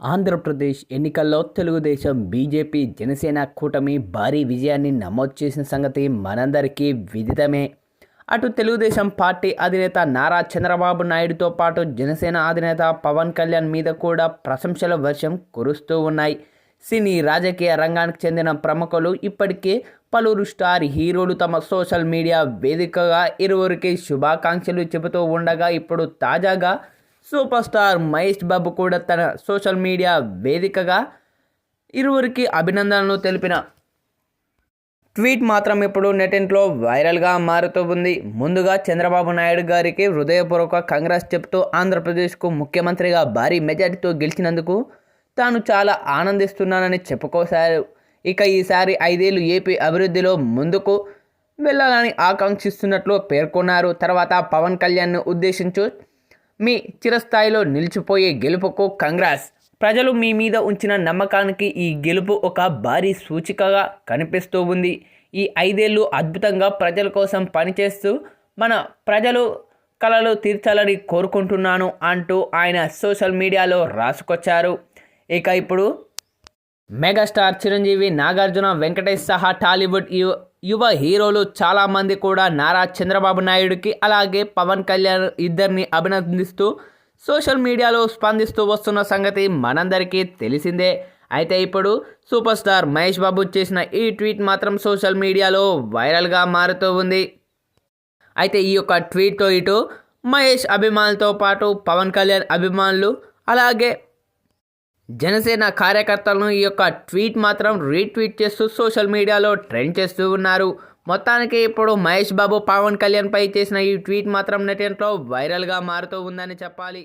ఆంధ్రప్రదేశ్ ఎన్నికల్లో తెలుగుదేశం బీజేపీ జనసేన కూటమి భారీ విజయాన్ని నమోదు చేసిన సంగతి మనందరికీ విదితమే. అటు తెలుగుదేశం పార్టీ అధినేత నారా చంద్రబాబు నాయుడుతో పాటు జనసేన అధినేత పవన్ కళ్యాణ్ మీద కూడా ప్రశంసల వర్షం కురుస్తూ ఉన్నాయి. సినీ రాజకీయ రంగానికి చెందిన ప్రముఖులు ఇప్పటికే పలువురు స్టార్ హీరోలు తమ సోషల్ మీడియా వేదికగా ఇరువురికి శుభాకాంక్షలు చెబుతూ ఉండగా ఇప్పుడు తాజాగా సూపర్ స్టార్ మహేష్ బాబు కూడా తన సోషల్ మీడియా వేదికగా ఇరువురికి అభినందనలు తెలిపిన ట్వీట్ మాత్రం ఇప్పుడు నెటింట్లో వైరల్గా మారుతూ ఉంది. ముందుగా చంద్రబాబు నాయుడు గారికి హృదయపూర్వక కాంగ్రెస్ చెప్తూ ఆంధ్రప్రదేశ్కు ముఖ్యమంత్రిగా భారీ మెజార్టీతో గెలిచినందుకు తాను చాలా ఆనందిస్తున్నానని చెప్పుకోసారు. ఇక ఈసారి ఐదేళ్ళు ఏపీ అభివృద్ధిలో ముందుకు వెళ్ళాలని ఆకాంక్షిస్తున్నట్లు పేర్కొన్నారు. తర్వాత పవన్ కళ్యాణ్ను ఉద్దేశించు మీ చిరస్థాయిలో నిలిచిపోయే గెలుపుకు కంగ్రాస్. ప్రజలు మీ మీద ఉంచిన నమ్మకానికి ఈ గెలుపు ఒక భారీ సూచికగా కనిపిస్తూ ఉంది. ఈ ఐదేళ్ళు అద్భుతంగా ప్రజల కోసం పనిచేస్తూ మన ప్రజలు కళలు తీర్చాలని కోరుకుంటున్నాను అంటూ ఆయన సోషల్ మీడియాలో రాసుకొచ్చారు. ఇక ఇప్పుడు మెగాస్టార్ చిరంజీవి నాగార్జున వెంకటేష్ సహా టాలీవుడ్ యు యువ హీరోలు చాలామంది కూడా నారా చంద్రబాబు నాయుడుకి అలాగే పవన్ కళ్యాణ్ ఇద్దరిని అభినందిస్తూ సోషల్ మీడియాలో స్పందిస్తూ వస్తున్న సంగతి మనందరికీ తెలిసిందే. అయితే ఇప్పుడు సూపర్ స్టార్ మహేష్ బాబు చేసిన ఈ ట్వీట్ మాత్రం సోషల్ మీడియాలో వైరల్గా మారుతూ ఉంది. అయితే ఈ యొక్క ట్వీట్తో ఇటు మహేష్ అభిమానులతో పాటు పవన్ కళ్యాణ్ అభిమానులు అలాగే జనసేన కార్యకర్తలను ఈ యొక్క ట్వీట్ మాత్రం రీట్వీట్ చేస్తూ సోషల్ మీడియాలో ట్రెండ్ చేస్తూ ఉన్నారు. మొత్తానికి ఇప్పుడు మహేష్ బాబు పవన్ కళ్యాణ్ పై చేసిన ఈ ట్వీట్ మాత్రం నెటింట్లో వైరల్గా మారుతూ ఉందని చెప్పాలి.